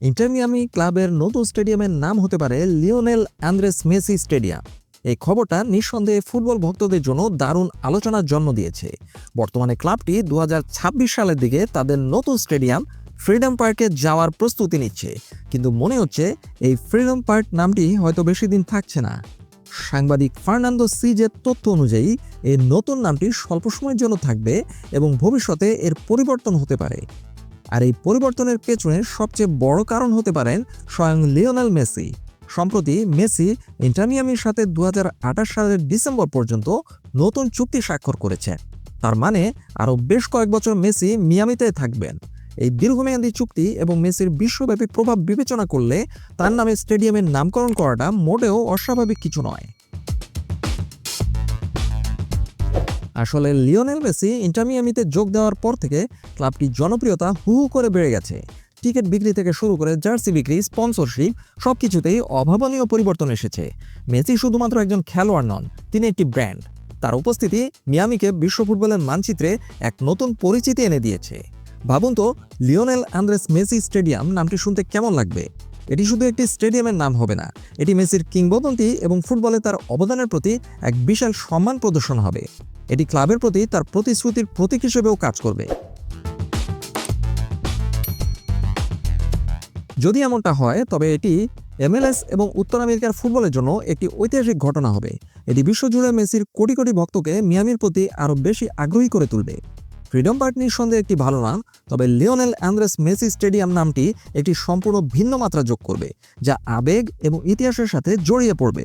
Inter Miami ক্লাবের নতুন স্টেডিয়ামের নাম হতে পারে লিওনেল অ্যান্দ্রেস মেসি স্টেডিয়াম। এই খবরটা নিঃসন্দেহে ফুটবল ভক্তদের জন্য দারুণ আলোচনার জন্ম দিয়েছে। বর্তমানে ক্লাবটি দু হাজার ছাব্বিশ সালের দিকে তাদের নতুন স্টেডিয়াম ফ্রিডম পার্কে যাওয়ার প্রস্তুতি নিচ্ছে। কিন্তু মনে হচ্ছে এই ফ্রিডম পার্ক নামটি হয়তো বেশি দিন থাকছে না। সাংবাদিক ফার্নান্দো সিজের তথ্য অনুযায়ী, এই নতুন নামটি স্বল্প সময়ের জন্য থাকবে এবং ভবিষ্যতে এর পরিবর্তন হতে পারে। আর এই পরিবর্তনের পেছনে সবচেয়ে বড় কারণ হতে পারেন স্বয়ং লিওনেল মেসি। সম্প্রতি মেসি ইন্টারমিয়ামির সাথে দু হাজার আঠাশ সালের ডিসেম্বর পর্যন্ত নতুন চুক্তি স্বাক্ষর করেছে। তার মানে আরও বেশ কয়েক বছর মেসি মিয়ামিতে থাকবেন। এই দীর্ঘমেয়াদী চুক্তি এবং মেসির বিশ্বব্যাপী প্রভাব বিবেচনা করলে তার নামে স্টেডিয়ামের নামকরণ করাটা মোটেও অস্বাভাবিক কিছু নয়। আসলে লিওনেল মেসি ইন্টারমিয়ামিতে যোগ দেওয়ার পর থেকে ক্লাবটির জনপ্রিয়তা হু হু করে বেড়ে গেছে। টিকিট বিক্রি থেকে শুরু করে জার্সি বিক্রি, স্পন্সরশিপ সব কিছুতেই অভাবনীয় পরিবর্তন এসেছে। মেসি শুধুমাত্র একজন খেলোয়াড় নন, তিনি একটি ব্র্যান্ড। তার উপস্থিতি মিয়ামিকে বিশ্ব ফুটবলের মানচিত্রে এক নতুন পরিচিতি এনে দিয়েছে। ভাবুন তো, লিওনেল আন্দ্রেস মেসি স্টেডিয়াম নামটি শুনতে কেমন লাগবে? এটি শুধু একটি স্টেডিয়ামের নাম হবে না, এটি মেসির কিংবদন্তি এবং ফুটবলে তার অবদানের প্রতি এক বিশাল সম্মান প্রদর্শন হবে। এটি ক্লাবের প্রতি তার প্রতিশ্রুতির প্রতীক হিসেবেও কাজ করবে। যদি এমনটা হয়, তবে এটি এমএলএস এবং উত্তর আমেরিকার ফুটবলের জন্য একটি ঐতিহাসিক ঘটনা হবে। এটি বিশ্বজুড়ে মেসির কোটি কোটি ভক্তকে মিয়ামির প্রতি আরও বেশি আগ্রহী করে তুলবে। ফ্রিডম পার্ক নিঃসন্দেহে একটি ভালো নাম, তবে লিওনেল অ্যান্দ্রেস মেসি স্টেডিয়াম নামটি একটি সম্পূর্ণ ভিন্ন মাত্রা যোগ করবে, যা আবেগ এবং ইতিহাসের সাথে জড়িয়ে পড়বে।